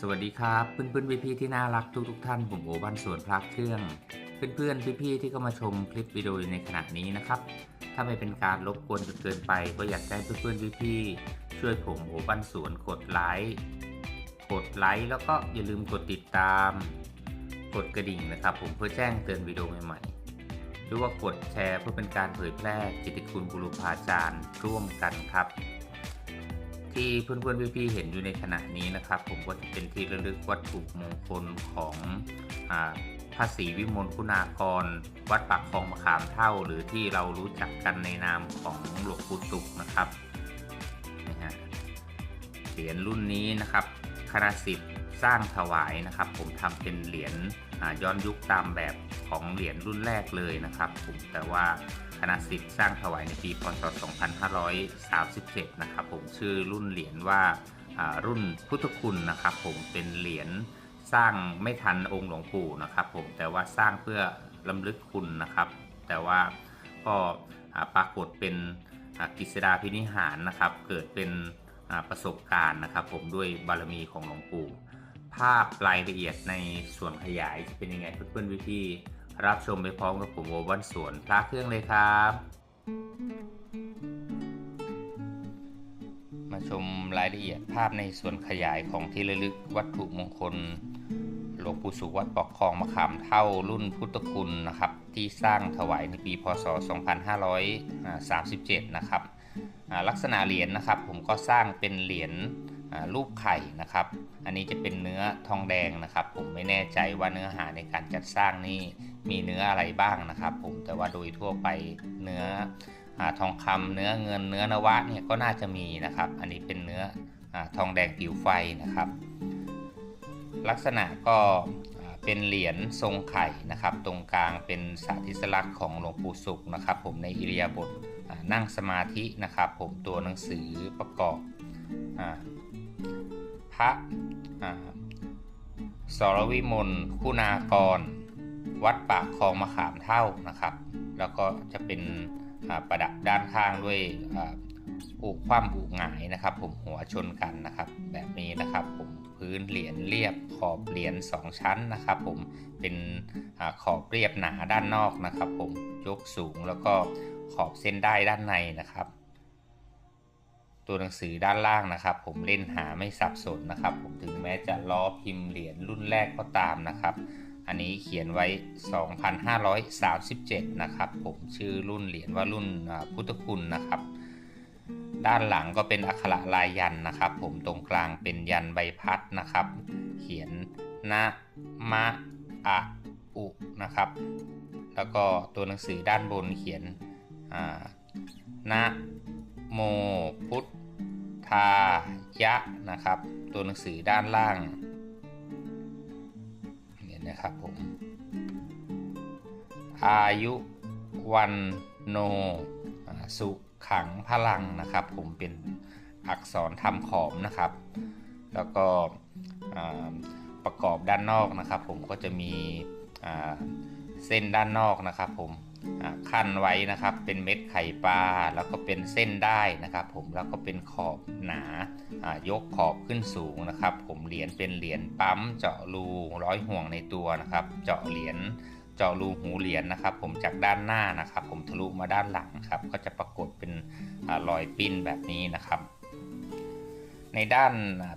สวัสดีครับเพื่อนๆพี่ๆที่น่ารักทุกๆท่านผมโอบ้านสวนพระเครื่อง เพื่อนๆพี่ๆที่เข้ามาชมคลิปวิดีโอในขณะนี้นะครับ ถ้าไม่เป็นการรบกวนจนเกินไป ก็อยากให้เพื่อนๆพี่ๆช่วยผมโอบ้านสวนกดไลค์กดไลค์แล้วก็อย่าลืมกดติดตาม กดกระดิ่งนะครับ ผมเพื่อแจ้งเตือนวิดีโอใหม่ๆหรือว่ากดแชร์เพื่อเป็นการเผยแพร่กิตติคุณบุรุพาจารย์ร่วมกันครับ ที่เพื่อนๆพี่ๆเห็นอยู่ในขณะนี้นะครับ ผมก็จะเป็นที่ระลึกวัตถุมงคลของพระศรีวิมลคุณากร วัดปากคลองมะขามเท่า หรือที่เรารู้จักกันในนามของหลวงปู่สุขนะครับนี่ฮะเหรียญรุ่นนี้นะครับคณะสิทธิ์สร้างถวายนะครับ ผมทำเป็นเหรียญย้อนยุคตามแบบของเหรียญรุ่นแรกเลยนะครับ ผมแต่ว่า คณะสิทธิ์สร้างถวายในปีพศ 2537 นะครับผมชื่อรุ่นเหรียญว่ารุ่นพุทธคุณนะครับผมเป็นเหรียญสร้างไม่ทันองค์หลวงปู่นะครับผมแต่ว่าสร้างเพื่อลำลึกคุณนะครับ แต่ว่าก็ปรากฏเป็นกฤษดาพินิหารนะครับ เกิดเป็นประสบการณ์นะครับ ผมด้วยบารมีของหลวงปู่ ภาพรายละเอียดในส่วนขยายจะเป็นยังไงเพื่อนๆพี่ๆ รับชมไปพร้อมกับผมโอวันสวนพระเครื่องเลยครับ มาชมรายละเอียดภาพในส่วนขยายของที่ระลึกวัตถุมงคล หลวงปู่สุวัดปอกคลองมะขามเท่ารุ่นพุทธคุณนะครับ ที่สร้างถวายในปีพศ 2537 นะครับลักษณะเหรียญนะครับ ผมก็สร้างเป็นเหรียญรูปไข่นะครับ อันนี้จะเป็นเนื้อทองแดงนะครับ ผมไม่แน่ใจว่าเนื้อหาในการจัดสร้างนี่ มีเนื้ออะไรบ้างนะครับ ผมแต่ว่าโดยทั่วไปเนื้ออทองคำเนื้อเงินเนื้อนวะเนี่ยก็น่าจะมีนะครับ อันนี้เป็นเนื้ออทองแดงผิวไฟนะครับ ลักษณะก็เป็นเหรียญทรงไข่นะครับ ตรงกลางเป็นสาธิสลักษณ์ของหลวงปู่สุขนะครับ ผมในอิริยาบถนั่งสมาธินะครับ ผมตัวหนังสือประกอบอพระอ่าสรวิมลคุณากร วัดปากคลองมะขามเท่านะครับ แล้วก็จะเป็นประดับด้านข้างด้วยอูกคว่ำอูกหงายนะครับ ผมหัวชนกันนะครับ แบบนี้นะครับ ผมพื้นเหรียญเรียบขอบเหรียญ2ชั้นนะครับ ผมเป็นอขอบเรียบหนาด้านนอกนะครับ ผมยกสูงแล้วก็ขอบเส้นได้ด้านในนะครับ ตัวหนังสือด้านล่างนะครับ ผมเล่นหาไม่สับสนนะครับ ผมถึงแม้จะล้อพิมพ์เหรียญรุ่นแรกก็ตามนะครับ อันนี้เขียนไว้ 2,537 นะครับ ผมชื่อรุ่นเหรียญว่ารุ่นพุทธคุณนะครับ ด้านหลังก็เป็นอักขระลายยันนะครับ ผมตรงกลางเป็นยันใบพัดนะครับ เขียนนะมะอะอุนะครับ แล้วก็ตัวหนังสือด้านบนเขียนอ่านะโมพุทธายะนะครับ ตัวหนังสือด้านล่าง นะครับผม อายุวันโนสุขังพลังนะครับ ผมเป็นอักษรทำขอมนะครับ แล้วก็ประกอบด้านนอกนะครับ ผมก็จะมีเส้นด้านนอกนะครับ ผม ขั้นไว้นะครับ เป็นเม็ดไข่ปลาแล้วก็เป็นเส้นได้นะครับ ผมแล้วก็เป็นขอบหนายกขอบขึ้นสูงนะครับ ผมเหรียญเป็นเหรียญปั๊มเจาะรูร้อยห่วงในตัวนะครับ เจาะเหรียญเจาะรูหูเหรียญนะครับ ผมจากด้านหน้านะครับ ผมทะลุมาด้านหลังครับ ก็จะปรากฏเป็นอรอยปิ้นแบบนี้นะครับ ในด้าน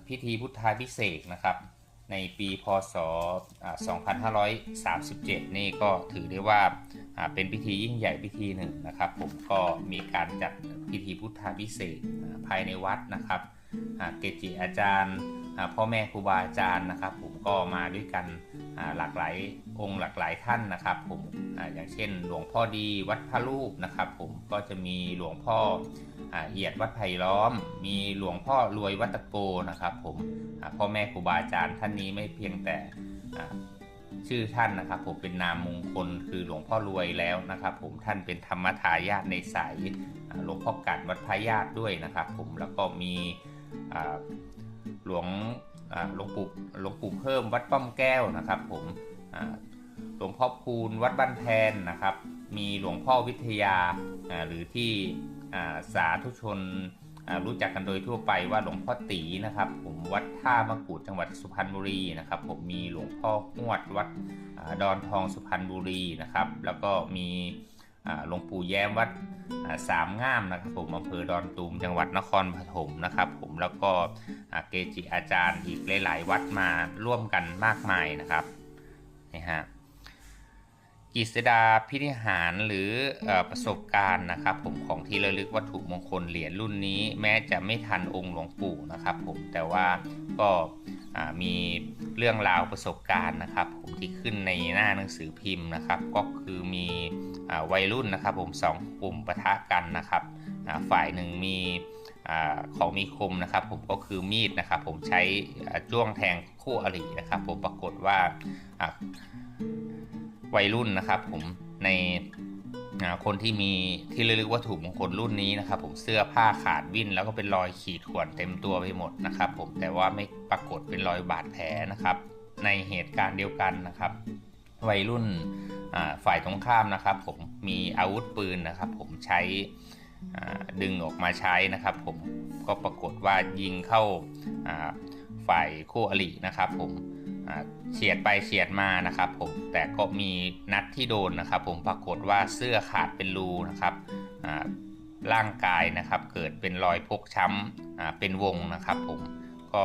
พิธีพุทธาพิเศษนะครับ ในปีพศอ่า2537 นี่ก็ถือได้ว่าอ่าเป็นพิธียิ่งใหญ่พิธีหนึ่งนะครับ ผมก็มีการจัดพิธีพุทธาพิเศษกอ่าภายในวัดนะครับอ่า เกจิอาจารย์พ่อแม่ครูบาอาจารย์นะครับ ผมก็มาด้วยกันหลากหลายองค์หลากหลายท่านนะครับ ผมอย่างเช่น หลวงพ่อดีวัดพระรูปนะครับ ผมก็จะมีหลวงพ่อเอียดวัดไผ่ล้อม มีหลวงพ่อรวยวัดตะโกนะครับ ผมพ่อแม่ครูบาอาจารย์ท่านนี้ไม่เพียงแต่ชื่อท่านนะครับ ผมเป็นนามมงคลคือหลวงพ่อรวยแล้วนะครับ ผมท่านเป็นธรรมทายาทในสายหลวงพ่อกัดวัดพระญาติด้วยนะครับ ผมแล้วก็มี หลวงหลวงปู่หลวงปู่เพิ่มวัดป้อมแก้วนะครับผมหลวงพ่อคูณวัดบ้านแพนนะครับ มีหลวงพ่อวิทยาหรือที่สาธุชนรู้จักกันโดยทั่วไปว่าหลวงพ่อตีนะครับ ผมวัดท่ามะกรูดจังหวัดสุพรรณบุรีนะครับ ผมมีหลวงพ่อหวดวัดอดอนทองสุพรรณบุรีนะครับ แล้วก็มี หลวงปู่แย้มวัดสามงามนะครับผมอำเภอดอนตูมจังหวัดนครปฐมนะครับ ผมแล้วก็เกจิอาจารย์อีกหลาย ๆ วัดมาร่วมกันมากมายนะครับนี่ฮะกิษดาพิธิหารหรืออประสบการณ์นะครับ ผมของที่ระลึกวัตถุมงคลเหรียญรุ่นนี้ แม้จะไม่ทันองค์หลวงปู่นะครับ ผมแต่ว่าก็ มีเรื่องราวประสบการณ์นะครับผมที่ขึ้นในหน้าหนังสือพิมพ์นะครับ ก็คือมีอวัยรุ่นนะครับ ผมสองกลุ่มปะทะกันนะครับฝ่ายหนึ่งมีอของมีคมนะครับ ผมก็คือมีดนะครับ ผมใช้จ้วงแทงคู่อรินะครับ ผมปรากฏว่าวัยรุ่นนะครับ ผมใน อ่าคนที่มีที่ระลึกวัตถุมงคลรุ่นนี้นะครับ ผมเสื้อผ้าขาดวิ่นแล้วก็เป็นรอยขีดข่วนเต็มตัวไปหมดนะครับ ผมแต่ว่าไม่ปรากฏเป็นรอยบาดแผลนะครับ ในเหตุการณ์เดียวกันนะครับ วัยรุ่นฝ่ายตรงข้ามนะครับ ผมมีอาวุธปืนนะครับ ผมใช้ดึงออกมาใช้นะครับ ผมก็ปรากฏว่ายิงเข้าฝ่ายคู่อรินะครับ ผม เฉียดไปเฉียดมานะครับผมแต่ก็มีนัดที่โดนนะครับ ผมปรากฏว่าเสื้อขาดเป็นรูนะครับร่างกายนะครับเกิดเป็นรอยพกช้ำเป็นวงนะครับ ผมก็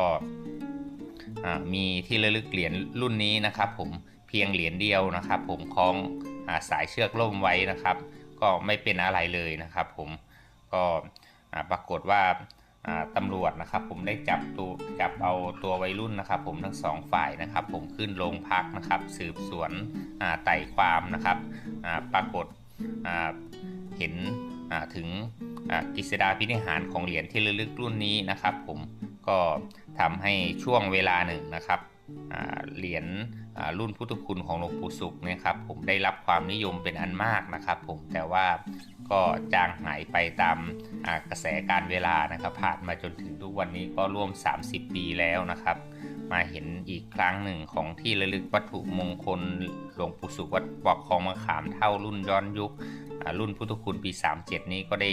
มีที่ระลึกเหรียญรุ่นนี้นะครับ ผมเพียงเหรียญเดียวนะครับ ผมคล้องอสายเชือกล่มไว้นะครับ ก็ไม่เป็นอะไรเลยนะครับ ผมก็ปรากฏว่า ตำรวจนะครับ ผมได้จับตัวจับเอาตัววัยรุ่นนะครับ ผมทั้งสองฝ่ายนะครับ ผมขึ้นโรงพักนะครับ สืบสวนไต่ความนะครับปรากฏเห็นถึงกิษดาพินิหารของเหรียญที่ระลึกรุ่นนี้นะครับ ผมก็ทำให้ช่วงเวลาหนึ่งนะครับ เหรียญรุ่นพุทธคุณของหลวงปู่สุขเนี่ยครับผมได้รับความนิยมเป็นอันมากนะครับ ผมแต่ว่าก็จางหายไปตามกระแสการเวลานะครับ ผ่านมาจนถึงทุกวันนี้ก็ร่วม 30 ปีแล้วนะครับ มาเห็นอีกครั้งหนึ่งของที่ระลึกวัตถุมงคลหลวงปู่สุขวัดบอกคลองมะขามเท่ารุ่นย้อนยุค รุ่นพุทธคุณปี 37 นี้ก็ได้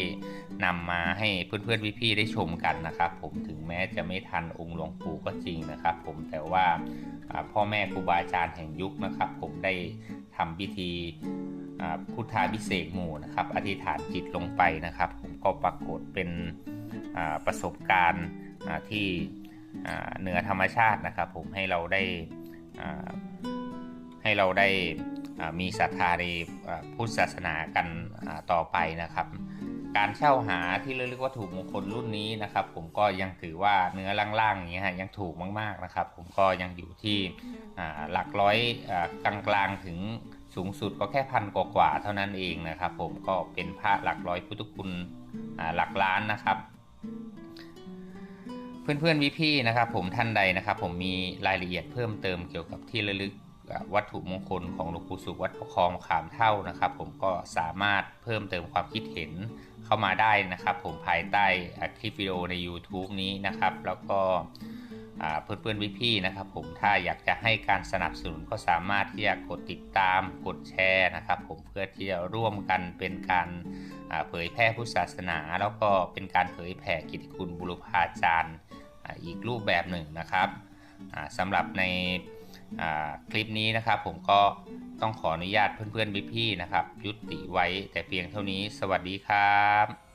นำมาให้เพื่อนๆพี่ๆได้ชมกันนะครับผมถึงแม้จะไม่ทันองค์หลวงปู่ก็จริงนะครับ ผมแต่ว่าพ่อแม่ครูบาอาจารย์แห่งยุคนะครับ ผมได้ทำพิธีพุทธาพิเศษหมู่นะครับอธิษฐานจิตลงไปนะครับ ผมก็ปรากฏเป็นประสบการณ์ที่เหนือธรรมชาตินะครับ ผมให้เราได้ให้เราได้ มีศรัทธาในพุทธศาสนากันต่อไปนะครับ การเช่าหาที่เรียกว่าถูกมงคลรุ่นนี้นะครับ ผมก็ยังถือว่าเนื้อล่างๆอย่างเงี้ยฮะยังถูกมากๆนะครับ ผมก็ยังอยู่ที่หลักร้อยกลางๆถึงสูงสุดก็แค่พันกว่าๆเท่านั้นเองนะครับ ผมก็เป็นพระหลักร้อยพุทธคุณหลักล้านนะครับเพื่อนๆพี่ๆนะครับ ผมท่านใดนะครับ ผมมีรายละเอียดเพิ่มเติมเกี่ยวกับที่ระลึกอ่า วัตถุมงคลของหลวงปู่สุขวัดประคองขามเท่านะครับ ผมก็สามารถเพิ่มเติมความคิดเห็นเข้ามาได้นะครับ ผมภายใต้คลิปวิดีโอใน YouTube นี้นะครับ แล้วก็เพื่อนๆพี่ๆนะครับ ผมถ้าอยากจะให้การสนับสนุนก็สามารถที่จะกดติดตามกดแชร์นะครับ ผมเพื่อที่จะร่วมกันเป็นการเผยแพร่พุทธศาสนา แล้วก็เป็นการเผยแผ่กิตติคุณบุรพาจารย์อีกรูปแบบหนึ่งนะครับสำหรับใน คลิปนี้นะครับผมก็ต้องขออนุญาตเพื่อนๆพี่ๆนะครับ ยุติไว้แต่เพียงเท่านี้ สวัสดีครับ